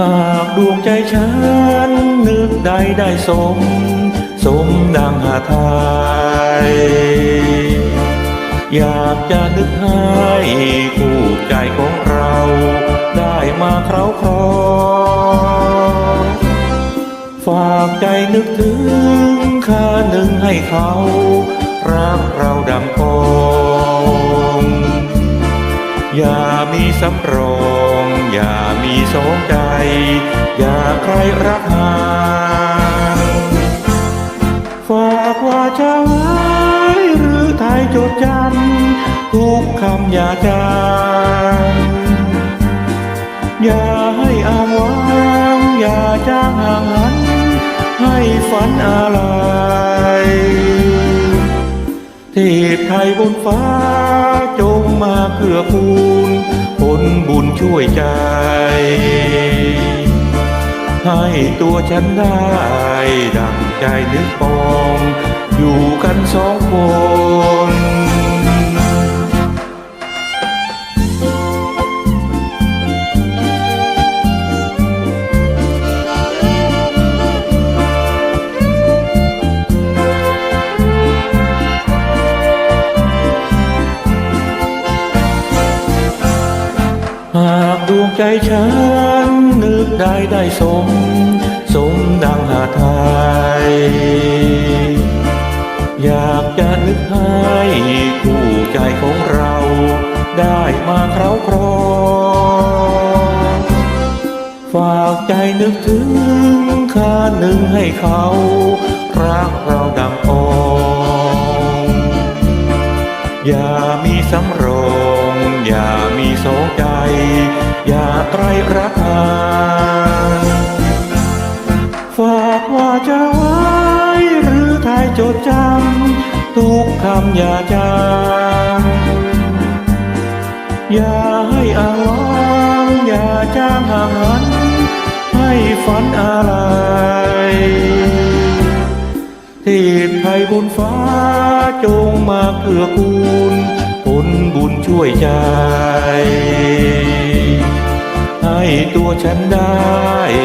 หากดวงใจฉัน นึกใดได้สม สมดังหาไทยอยากจะนึกให้คู่ใจของเรา ได้มาเคราครองฝากใจนึกถึงค่าหนึ่งให้เขา รักเราดังกอง อย่ามีสำรอง อย่ามีสองใจ อย่าใครรักหางฝากว่าจะไว้หรือไทยจดจำทุกคำอย่าจางอย่าให้อ้างว้างอย่าจางห่างหัน ให้ฝันอะไรเทพไทยบนฟ้า จงมาเกื้อกูลผลบุญช่วยใจ ให้ตัวฉันได้ ดังใจนึกปอง อยู่กันสองคน หากดวงใจฉัน นึกได้ได้สม สมดังหาไทยอยากจะนึกให้คู่ใจของเรา ได้มาเคราครองฝากใจนึกถึงค่าหนึ่งให้เขารักเราดังปองอย่ามีสำรอง อย่ามีส ใจ อย่าไตรรักหางฝากว่าจะไว้หรือทายจดจำทุกคำอย่าจางอย่าให้อางว้างอย่าจางห่างหัน ให้ฝันอะไรเทพไทยบนฟ้าจงมาเกื้อกูลผลบุญช่วยใจ ตัวฉันได้